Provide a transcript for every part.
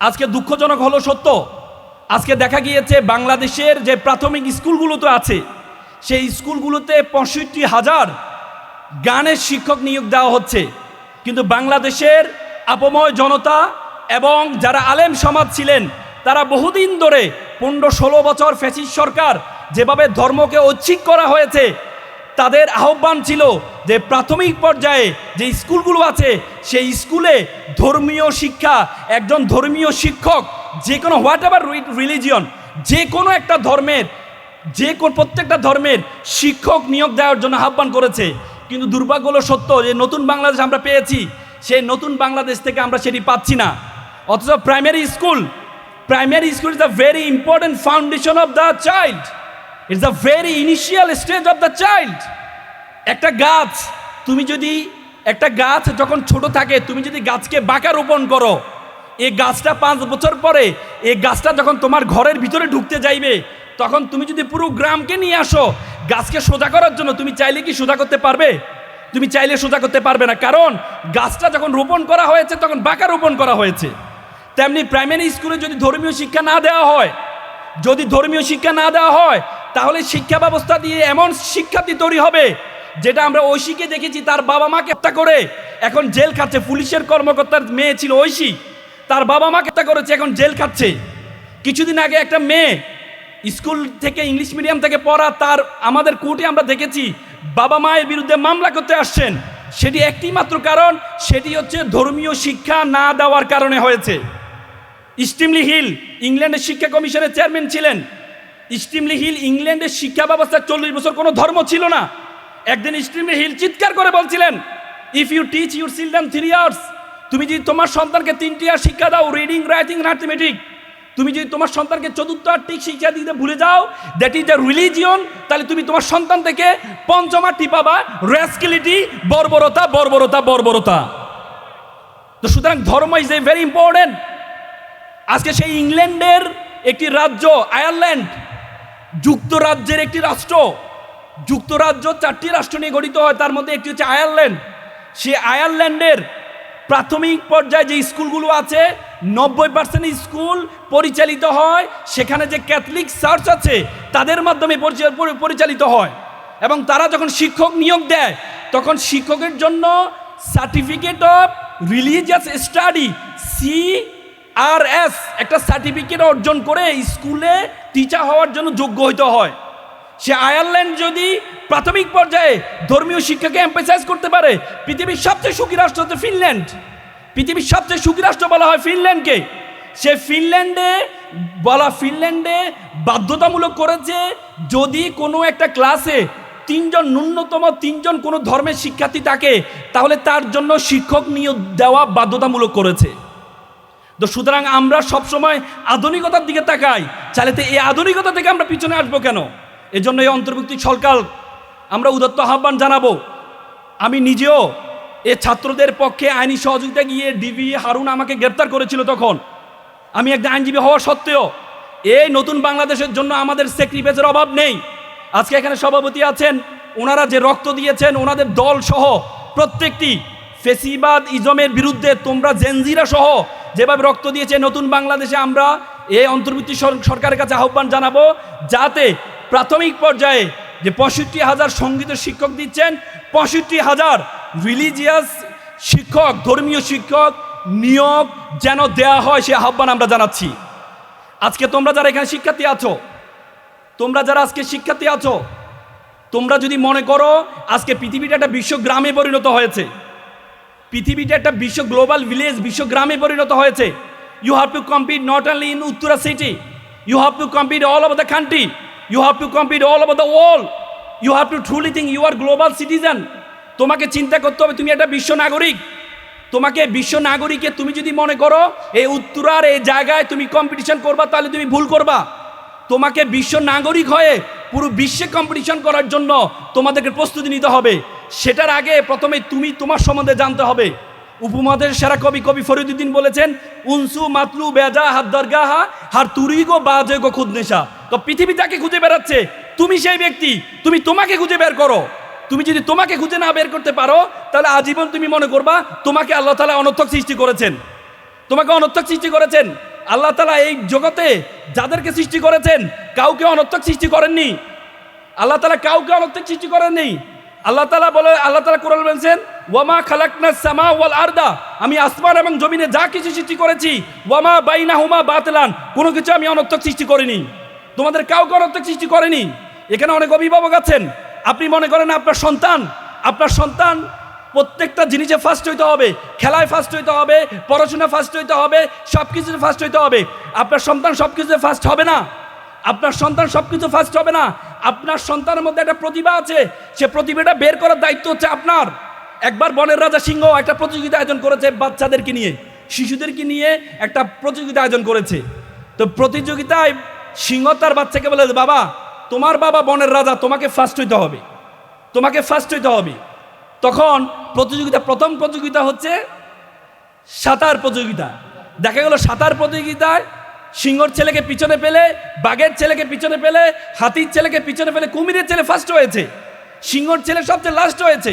আজকে দুঃখজনক হলো সত্য। আজকে দেখা গিয়েছে বাংলাদেশের যে প্রাথমিক স্কুলগুলো তো আছে, সেই স্কুলগুলোতে পঁয়ষট্টি হাজার গানের শিক্ষক নিয়োগ দেওয়া হচ্ছে। কিন্তু বাংলাদেশের আপময় জনতা এবং যারা আলেম সমাজ ছিলেন, তারা বহুদিন ধরে পনেরো ষোলো বছর ফ্যাসিস সরকার যেভাবে ধর্মকে ঐচ্ছিক করা হয়েছে তাদের আহ্বান ছিল যে প্রাথমিক পর্যায়ে যে স্কুলগুলো আছে, সেই স্কুলে ধর্মীয় শিক্ষা, একজন ধর্মীয় শিক্ষক, যে কোনো হোয়াট এভার রিলিজিয়ন, যে কোনো একটা ধর্মের, যে কোন প্রত্যেকটা ধর্মের শিক্ষক নিয়োগ দেওয়ার জন্য আহ্বান করেছে। কিন্তু দুর্ভাগ্য হলো সত্য যে নতুন বাংলাদেশ আমরা পেয়েছি, সেই নতুন বাংলাদেশ থেকে আমরা সেটি পাচ্ছি না। অথচ primary school primary school is the very important foundation of the child it's the very initial stage of the child একটা গাছ, তুমি যদি, একটা গাছ যখন ছোট থাকে, তুমি যদি গাছকে বাঁকা রোপণ করো, এই গাছটা পাঁচ বছর পরে, এই গাছটা যখন তোমার ঘরের ভিতরে ঢুকতে যাইবে, তখন তুমি যদি পুরো গ্রামকে নিয়ে আসো, গাছকে সোজা করার জন্য তুমি চাইলে কি সোজা করতে পারবে? তুমি চাইলে সোজা করতে পারবে না, কারণ গাছটা যখন রোপণ করা হয়েছে, তখন বাঁকা রোপণ করা হয়েছে। তেমনি প্রাইমারি স্কুলে যদি ধর্মীয় শিক্ষা না দেওয়া হয়, যদি ধর্মীয় শিক্ষা না দেওয়া হয় তাহলে শিক্ষা ব্যবস্থা দিয়ে এমন শিক্ষার্থী তৈরি হবে, যেটা আমরা ঐশীকে দেখেছি, তার বাবা মাকে হত্যা করে। এখন জেল খাচ্ছে, পুলিশের কর্মকর্তার মেয়ে ছিল ঐশী। তার বাবা মাকে হত্যা করেছে, এখন জেল খাচ্ছে। কিছুদিন আগে একটা মেয়ে স্কুল থেকে ইংলিশ মিডিয়াম থেকে পড়া, তার আমাদের কোর্টে আমরা দেখেছি, বাবা মায়ের বিরুদ্ধে মামলা করতে আসছেন। সেটি একটি মাত্র কারণ, সেটি হচ্ছে ধর্মীয় শিক্ষা না দেওয়ার কারণে হয়েছে। স্টিমলি হিল, ইংল্যান্ডের শিক্ষা কমিশনের চেয়ারম্যান ছিলেন। স্টিমলি হিল ইংল্যান্ডের শিক্ষা ব্যবস্থা চল্লিশ বছর কোনো ধর্ম ছিল না। একদিন স্টিমলি হিল চিৎকার করে বলছিলেন if you teach your children three years তুমি যদি তোমার সন্তানকে তিনটি আর শিক্ষা দাও রিডিং রাইটিং ম্যাথমেটিক তুমি যদি তোমার সন্তানকে চতুর্থ আর্থিক শিক্ষা দিতে ভুলে যাও দ্যাট ইজ দ্য রিলিজিয়ন তাহলে তুমি তোমার সন্তান থেকে পঞ্চমাটি পাবা রেসকিলিটি বর্বরতা বর্বরতা বর্বরতা। তো সুতরাং ধর্ম ইজ এ ভেরি ইম্পর্টেন্ট আজকে সেই ইংল্যান্ডের একটি রাজ্য, আয়ারল্যান্ড যুক্তরাজ্যের একটি রাষ্ট্র। যুক্তরাজ্য চারটি রাষ্ট্র নিয়ে গঠিত হয়। তার মধ্যে একটি হচ্ছে আয়ারল্যান্ড। সে আয়ারল্যান্ডের প্রাথমিক পর্যায়ে যে স্কুলগুলো আছে, নব্বই পার্সেন্ট স্কুল পরিচালিত হয়। সেখানে যে ক্যাথলিক চার্চ আছে, তাদের মাধ্যমে পরিচা- পরিচালিত হয়। এবং তারা যখন শিক্ষক নিয়োগ দেয়, তখন শিক্ষকের জন্য certificate of religious study C R S একটা সার্টিফিকেট অর্জন করে স্কুলে টিচার হওয়ার জন্য যোগ্য হইতে হয়। সে আয়ারল্যান্ড যদি প্রাথমিক পর্যায়ে ধর্মীয় শিক্ষাকে এম্পাসাইজ করতে পারে, পৃথিবীর সবচেয়ে সুখী রাষ্ট্র হচ্ছে ফিনল্যান্ড। পৃথিবীর সবচেয়ে সুখী রাষ্ট্র বলা হয় ফিনল্যান্ডকে। সে ফিনল্যান্ডে, বলা ফিনল্যান্ডে বাধ্যতামূলক করেছে যদি কোনো একটা ক্লাসে তিনজন, ন্যূনতম তিনজন কোনো ধর্মের শিক্ষার্থী থাকে, তাহলে তার জন্য শিক্ষক নিয়োগ দেওয়া বাধ্যতামূলক করেছে। তো সুতরাং আমরা সবসময় আধুনিকতার দিকে তাকাই। চাইলে তো এই আধুনিকতা থেকে আমরা পিছনে আসব কেন? এজন্য এই অন্তর্ভুক্তি সরকার, আমরা উদত্ত আহ্বান জানাব। আমি নিজেও এ ছাত্রদের পক্ষে আইনি সহযোগিতা গিয়ে ডিবি হারুন আমাকে গ্রেপ্তার করেছিল তখন। আমি একটা আইনজীবী হওয়া সত্ত্বেও এই নতুন বাংলাদেশের জন্য আমাদের স্যাক্রিফাইসের অভাব নেই। আজকে এখানে সভাপতি আছেন, ওনারা যে রক্ত দিয়েছেন, ওনাদের দল সহ প্রত্যেকটি ফেসিবাদ, ইজমের বিরুদ্ধে তোমরা জেনজিরা সহ যেভাবে রক্ত দিয়েছে নতুন বাংলাদেশে আমরা এই অন্তর্বর্তী সরকারের কাছে আহ্বান জানাব যাতে প্রাথমিক পর্যায়ে যে পঁয়ষট্টি হাজার সঙ্গীতের শিক্ষক দিচ্ছেন, পঁয়ষট্টি হাজার রিলিজিয়াস শিক্ষক, ধর্মীয় শিক্ষক নিয়োগ যেন দেয়া হয় সে আহ্বান আমরা জানাচ্ছি। আজকে তোমরা যারা এখানে শিক্ষার্থী আছো, তোমরা যারা আজকে শিক্ষার্থী আছো, তোমরা যদি মনে করো আজকে পৃথিবীটা একটা বিশ্ব গ্রামে পরিণত হয়েছে পৃথিবীটা একটা বিশ্ব গ্লোবাল ভিলেজ, বিশ্ব গ্রামে পরিণত হয়েছে। You have to compete not only in Uttara city you have to compete all over the country you have to compete all over the world you have to truly think you are global citizen তোমাকে চিন্তা করতে হবে, তুমি একটা বিশ্ব নাগরিক। তোমাকে বিশ্ব নাগরিকে তুমি যদি মনে করো এই উত্তরার এই জায়গায় তুমি কম্পিটিশন করবা, তাহলে তুমি ভুল করবা। তোমাকে বিশ্ব নাগরিক হয়ে পুরো বিশ্বে কম্পিটিশন করার জন্য তোমাদেরকে প্রস্তুতি নিতে হবে। সেটার আগে প্রথমে তুমি তোমার সম্বন্ধে জানতে হবে। উপমহাদেশ সেরা কবি কবি ফরিদুদ্দিন বলেছেন, উনসু মাতলু বেজা হাত দরগাহা, হার তুরি তুরিগো বাজে গো খুদনেশা তো পৃথিবী তাকে খুঁজে বেড়াচ্ছে। তুমি সেই ব্যক্তি, তুমি তোমাকে খুঁজে বের করো। তুমি যদি তোমাকে খুঁজে না বের করতে পারো, তাহলে আজীবন তুমি মনে করবা, তোমাকে আল্লাহ তালা অনর্থক সৃষ্টি করেছেন। তোমাকে অনর্থক সৃষ্টি করেছেন। আল্লাহ তালা এই জগতে যাদেরকে সৃষ্টি করেছেন, কাউকে অনর্থক সৃষ্টি করেননি। আল্লাহ তালা কাউকে অনর্থক সৃষ্টি করেননি। আল্লাহ তালা বলে, আল্লাহ তালা কোরআন বলছেন, ওয়ামা খালাকনা সামা ওয়াল আরদা। আমি আসমান এবং জমিনে যা কিছু সৃষ্টি করেছি, ওয়ামা বাইনা হুমা বাতলান। কোনো কিছু আমি অনর্থক সৃষ্টি করিনি। তোমাদের কাউকে অনর্থক সৃষ্টি করেনি। এখানে অনেক অভিভাবক আছেন। আপনি মনে করেন আপনার সন্তান আপনার সন্তান প্রত্যেকটা জিনিসে ফার্স্ট হইতে হবে। খেলায় ফার্স্ট হইতে হবে পড়াশোনা ফার্স্ট হইতে হবে সব কিছুতে ফার্স্ট হইতে হবে। আপনার সন্তান সব কিছুতে ফার্স্ট হবে না। আপনার সন্তান সব কিছু ফার্স্ট হবে না। আপনার সন্তানের মধ্যে একটা প্রতিভা আছে। সে প্রতিভাটা বের করার দায়িত্ব হচ্ছে আপনার। একবার বনের রাজা সিংহ একটা প্রতিযোগিতা আয়োজন করেছে বাচ্চাদেরকে নিয়ে। শিশুদেরকে নিয়ে একটা প্রতিযোগিতা আয়োজন করেছে। তো প্রতিযোগিতায় সিংহ তার বাচ্চাকে বলে, বাবা, তোমার বাবা বনের রাজা, তোমাকে ফার্স্ট হইতে হবে। তোমাকে ফার্স্ট হইতে হবে। তখন প্রতিযোগিতা, প্রথম প্রতিযোগিতা হচ্ছে সাঁতার প্রতিযোগিতা। দেখা গেল সাঁতার প্রতিযোগিতায় সিংহর ছেলেকে পিছনে পেলে বাঘের ছেলেকে পিছনে পেলে হাতির ছেলেকে পিছনে পেলে কুমিরের ছেলে ফার্স্ট হয়েছে। সিংহর ছেলে সবচেয়ে লাস্ট হয়েছে।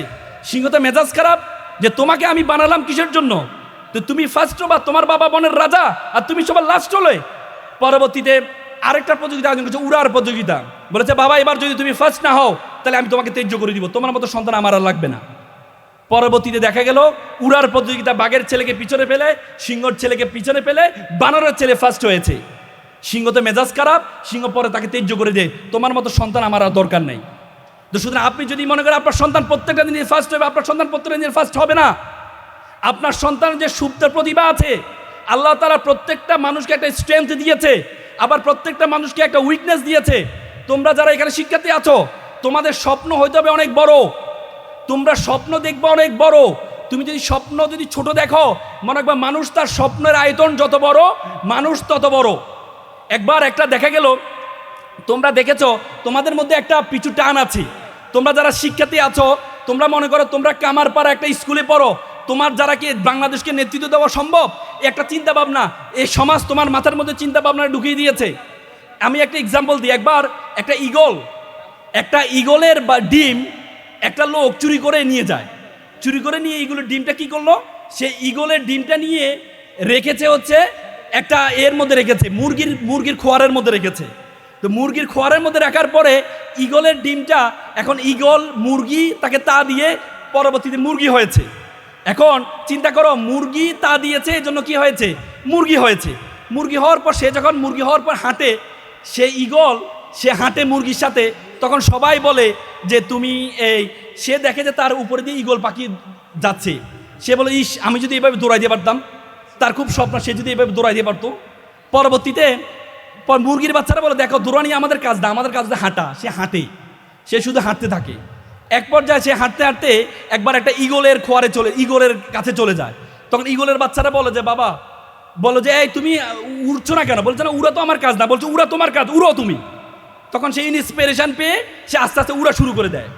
সিংহ তো মেজাজ খারাপ যে তোমাকে আমি বানালাম কিসের জন্য? তো তুমি ফার্স্ট বা তোমার বাবা বনের রাজা আর তুমি সবার লাস্ট হলে। পরবর্তীতে আরেকটা প্রতিযোগিতা আয়োজন করছে, উড়ার প্রতিযোগিতা। বলেছে, বাবা, এবার যদি তুমি ফার্স্ট না হও, তাহলে আমি তোমাকে তেজ্য করে দিব। তোমার মতো সন্তান আমার আর লাগবে না। পরবর্তীতে দেখা গেল, উড়ার প্রতিযোগিতা বাঘের ছেলেকে পিছনে পেলে সিংহর ছেলেকে পিছনে পেলে বানরের ছেলে ফার্স্ট হয়েছে। সিংহ তো মেজাজ খারাপ, সিংহ পরে তাকে তেজ্য করে দেয়, তোমার মতো সন্তান আমার আর দরকার নেই। তো সুতরাং আপনি যদি মনে করেন আপনার সন্তান প্রত্যেকটা দিনে ফার্স্ট হবে, আপনার সন্তান প্রত্যেকটা দিনে ফার্স্ট হবে না। আপনার সন্তানের যে সুপ্ত প্রতিভা আছে, আল্লাহ তারা প্রত্যেকটা মানুষকে একটা স্ট্রেংথ দিয়েছে, আবার প্রত্যেকটা মানুষকে একটা উইকনেস দিয়েছে। তোমরা যারা এখানে শিক্ষার্থী আছো, তোমাদের স্বপ্ন হইতে হবে অনেক বড় তোমরা স্বপ্ন দেখবে অনেক বড়। তুমি যদি স্বপ্ন যদি ছোট দেখো, মনে রাখবা মানুষ তার স্বপ্নের আয়তন যত বড়, মানুষ তত বড়। একবার একটা দেখা গেল, তোমরা দেখেছ, তোমাদের মধ্যে একটা পিছু টান আছে। তোমরা যারা শিক্ষার্থী আছো, তোমরা মনে করো তোমরা কামারপাড়া একটা স্কুলে পড়ো। তোমার যারা কি বাংলাদেশকে নেতৃত্ব দেওয়া সম্ভব? একটা চিন্তা ভাবনা এই সমাজ তোমার মাথার মধ্যে চিন্তা ভাবনা ঢুকিয়ে দিয়েছে। আমি একটা এক্সাম্পল দিই, একবার একটা ইগল একটা ইগলের বা ডিম একটা লোক চুরি করে নিয়ে যায়। চুরি করে নিয়ে ইগলের ডিমটা কি করল? সে ইগলের ডিমটা নিয়ে রেখেছে হচ্ছে একটা এর মধ্যে রেখেছে, মুরগির মুরগির খোয়ারের মধ্যে রেখেছে। তো মুরগির খোয়ারের মধ্যে রাখার পরে ইগলের ডিমটা এখন ইগল মুরগি তাকে তা দিয়ে পরবর্তীতে মুরগি হয়েছে। এখন চিন্তা করো, মুরগি তা দিয়েছে, এজন্য কি হয়েছে? মুরগি হয়েছে। মুরগি হওয়ার পর সে যখন মুরগি হওয়ার পর হাঁটে, সে ইগল সে হাঁটে মুরগির সাথে, তখন সবাই বলে যে তুমি এই, সে দেখে যে তার উপরে দিয়ে ইগল পাখি যাচ্ছে। সে বলে, ইস, আমি যদি এভাবে দৌড়াই দিয়ে পারতাম, তার খুব স্বপ্ন, সে যদি এভাবে দৌড়াই দিয়ে পারতো। পরবর্তীতে পর মুরগির বাচ্চারা বলে, দেখো, দৌড়ানি আমাদের কাজ না, আমাদের কাজ হাঁটা। সে হাঁটে, সে শুধু হাঁটতে থাকে। এক পর্যায়ে সে হাঁটতে হাঁটতে একবার একটা ইগলের খোয়ারে চলে ইগলের কাছে চলে যায়। তখন ইগলের বাচ্চারা বলে যে, বাবা, বলো যে, এই, তুমি উড়ছো না কেন? বলছে, না, উড়া তো আমার কাজ না। বলছে, উড়া তোমার কাজ, উড়ো তুমি। তখন সেই ইন্সপিরেশন পেয়ে সে আস্তে আস্তে উড়া শুরু করে দেয়।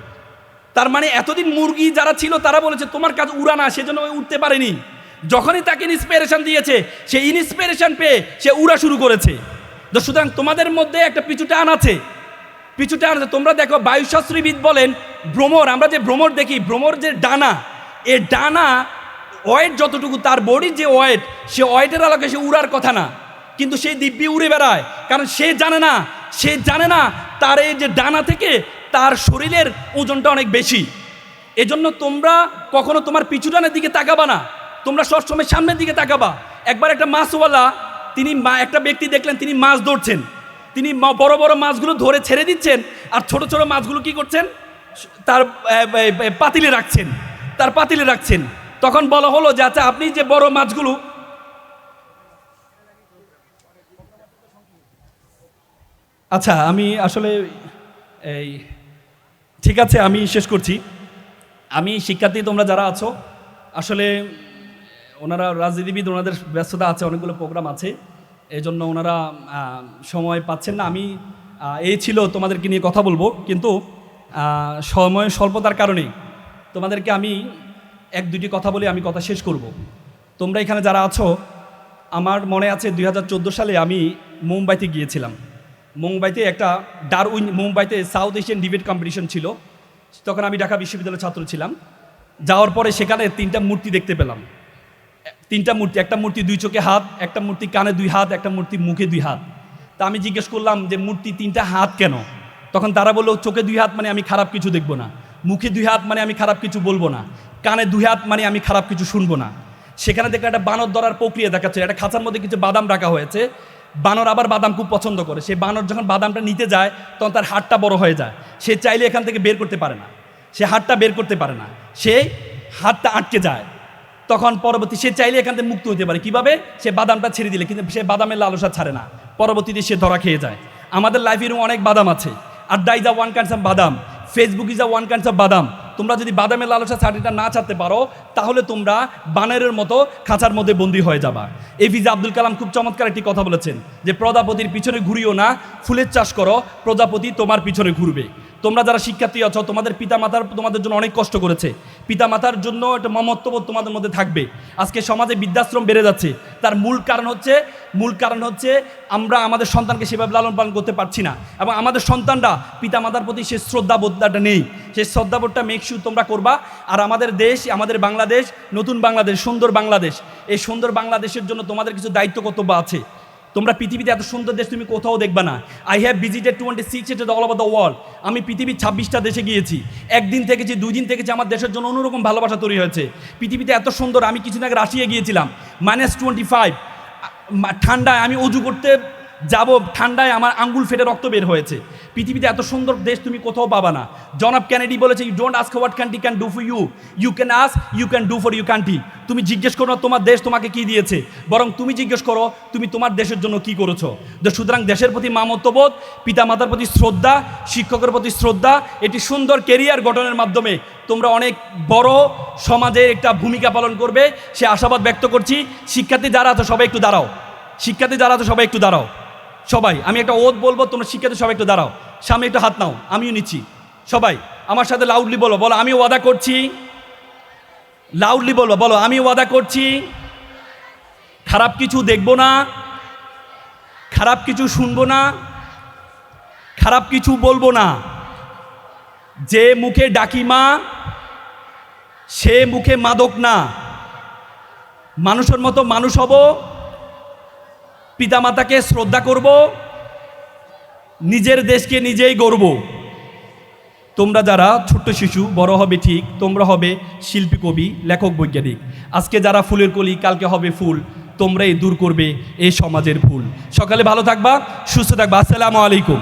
তার মানে এতদিন মুরগি যারা ছিল, তারা বলেছে, তোমার কাজ উড়া না, সেজন্য উঠতে পারেনি। যখনই তাকে ইন্সপিরেশন দিয়েছে, সে ইন্সপিরেশন পেয়ে সে উড়া শুরু করেছে। তো সুতরাং তোমাদের মধ্যে একটা পিছু টান আছে। পিছু টান আছে, তোমরা দেখো বায়ুশাস্ত্রীবিদ বলেন ভ্রমর আমরা যে ভ্রমর দেখি ভ্রমর যে ডানা, এ ডানা ওয়েট যতটুকু, তার বডির যে ওয়েট, সে ওয়েটের আলোকে সে উড়ার কথা না। কিন্তু সেই দিব্যি উড়ে বেড়ায়, কারণ সে জানে না, সে জানে না তার এই যে ডানা থেকে তার শরীরের ওজনটা অনেক বেশি। এজন্য তোমরা কখনো তোমার পিছু ডানের দিকে তাকাবা না, তোমরা সবসময় সামনের দিকে তাকাবা। একবার একটা মাছওয়ালা, তিনি মা, একটা ব্যক্তি দেখলেন, তিনি মাছ ধরছেন। তিনি বড় বড় মাছগুলো ধরে ছেড়ে দিচ্ছেন, আর ছোট ছোট মাছগুলো কি করছেন? তার পাতিলে রাখছেন, তার পাতিলে রাখছেন। তখন বলা হলো যে আচ্ছা আপনি যে বড় মাছগুলো আচ্ছা আমি আসলে, এই, ঠিক আছে, আমি শেষ করছি। আমি শিক্ষার্থী, তোমরা যারা আছো, আসলে, ওনারা রাজনীতিবিদ, ওনাদের ব্যস্ততা আছে, অনেকগুলো প্রোগ্রাম আছে। এই জন্য ওনারা সময় পাচ্ছেন না। আমি এই ছিল তোমাদেরকে নিয়ে কথা বলব। কিন্তু সময় স্বল্পতার কারণে তোমাদেরকে আমি এক দুটি কথা বলে আমি কথা শেষ করব। তোমরা এখানে যারা আছো, আমার মনে আছে দু হাজার চোদ্দ সালে আমি মুম্বাইতে গিয়েছিলাম। মুম্বাইতে একটা ডারউইন, মুম্বাইতে সাউথ এশিয়ান ডিবেট কম্পিটিশন ছিল। তখন আমি ঢাকা বিশ্ববিদ্যালয়ের ছাত্র ছিলাম। যাওয়ার পরে সেখানে তিনটা মূর্তি দেখতে পেলাম। তিনটা মূর্তি, একটা মূর্তি দুই চোখে হাত, একটা মূর্তি কানে দুই হাত, একটা মূর্তি মুখে দুই হাত। তা আমি জিজ্ঞেস করলাম যে, মূর্তি তিনটা হাত কেন? তখন তারা বলল, চোখে দুই হাত মানে আমি খারাপ কিছু দেখব না। মুখে দুই হাত মানে আমি খারাপ কিছু বলব না। কানে দুই হাত মানে আমি খারাপ কিছু শুনব না। সেখানে দেখে একটা বানর ধরার প্রক্রিয়া দেখাচ্ছে। একটা খাঁচার মধ্যে কিছু বাদাম রাখা হয়েছে। বানর আবার বাদাম খুব পছন্দ করে। সে বানর যখন বাদামটা নিতে যায়, তখন তার হাতটা বড় হয়ে যায়। সে চাইলে এখান থেকে বের করতে পারে না। সে হাতটা বের করতে পারে না। সে হাতটা আটকে যায়। তখন পরবর্তী সে চাইলে এখান থেকে মুক্ত হতে পারে। কীভাবে? সে বাদামটা ছেড়ে দিলে, কিন্তু সে বাদামের লালসা ছাড়ে না। পরবর্তীতে সে ধরা খেয়ে যায়। আমাদের লাইফে এরকম অনেক বাদাম আছে। আড্ডা is a one kinds of বাদাম Facebook is a one kinds of বাদাম তোমরা যদি বাদামের লালসা ছাড়িটা না ছাড়তে পারো, তাহলে তোমরা বানরের মতো খাঁচার মধ্যে বন্দী হয়ে যাবা। এপিজে আব্দুল কালাম খুব চমৎকার একটি কথা বলেছেন যে, প্রজাপতির পিছনে ঘুরিও না, ফুলের চাষ করো, প্রজাপতি তোমার পিছনে ঘুরবে। তোমরা যারা শিক্ষার্থী আছো, তোমাদের পিতা মাতার তোমাদের জন্য অনেক কষ্ট করেছে। পিতা মাতার জন্য একটা মমত্ববোধ তোমাদের মধ্যে থাকবে। আজকে সমাজে বৃদ্ধাশ্রম বেড়ে যাচ্ছে। তার মূল কারণ হচ্ছে, মূল কারণ হচ্ছে আমরা আমাদের সন্তানকে সেভাবে লালন পালন করতে পারছি না। এবং আমাদের সন্তানরা পিতা মাতার প্রতি সে শ্রদ্ধাবোধটা নেই। সেই শ্রদ্ধাবোধটা মেকশু তোমরা করবা। আর আমাদের দেশ, আমাদের বাংলাদেশ, নতুন বাংলাদেশ, সুন্দর বাংলাদেশ। এই সুন্দর বাংলাদেশের জন্য তোমাদের কিছু দায়িত্ব কর্তব্য আছে। তোমরা পৃথিবীতে এত সুন্দর দেশ তুমি কোথাও দেখবে না। I have visited twenty six এটেড all over the world আমি পৃথিবীর ছাব্বিশটা দেশে গিয়েছি। একদিন থেকেছি দুই দিন থেকেছি আমার দেশের জন্য অন্যরকম ভালোবাসা তৈরি হয়েছে। পৃথিবীতে এত সুন্দর, আমি কিছুদিন আগে রাশিয়া গিয়েছিলাম। মাইনাস টোয়েন্টি ফাইভ ঠান্ডায় আমি উজু করতে যাব ঠান্ডায় আমার আঙ্গুল ফেটে রক্ত বের হয়েছে। পৃথিবীতে এত সুন্দর দেশ তুমি কোথাও পাবা না। জনাব ক্যানেডি বলেছে you don't ask what country can do for you you can ask you can do for you country তুমি জিজ্ঞেস করো না, তোমার দেশ তোমাকে কি দিয়েছে? বরং তুমি জিজ্ঞেস করো, তুমি তোমার দেশের জন্য কি করেছ? তো সুতরাং দেশের প্রতি মামত্ববোধ পিতা মাতার প্রতি শ্রদ্ধা, শিক্ষকের প্রতি শ্রদ্ধা, এটি সুন্দর কেরিয়ার গঠনের মাধ্যমে তোমরা অনেক বড় সমাজে একটা ভূমিকা পালন করবে। সে আশাবাদ ব্যক্ত করছি, শিক্ষার্থী যারা আছে সবাই একটু দাঁড়াও। শিক্ষার্থী যারা আছে সবাই একটু দাঁড়াও। সবাই, আমি একটা ওত বলব, তোমরা শিক্ষার্থী সবাই একটু দাঁড়াও। সামনে একটু হাত নাও, আমিও নিচ্ছি। সবাই, আমার সাথে লাউডলি বলো বলো আমি ওয়াদা করছি। লাউডলি বলো বলো আমি ওয়াদা করছি। খারাপ কিছু দেখব না। খারাপ কিছু শুনব না। খারাপ কিছু বলব না। যে মুখে ডাকি মা, সে মুখে মাদক না। মানুষের মতো মানুষ হব। পিতামাতাকে শ্রদ্ধা করব, নিজের দেশকে নিজেই গর্ব তোমরা যারা ছোট্ট শিশু, বড় হবে ঠিক, তোমরা হবে শিল্পী, কবি, লেখক, বৈজ্ঞানিক। আজকে যারা ফুলের কলি, কালকে হবে ফুল, তোমরাই দূর করবে এই সমাজের ফুল সকালে ভালো থাকবা, সুস্থ থাকবা। আসসালামু আলাইকুম।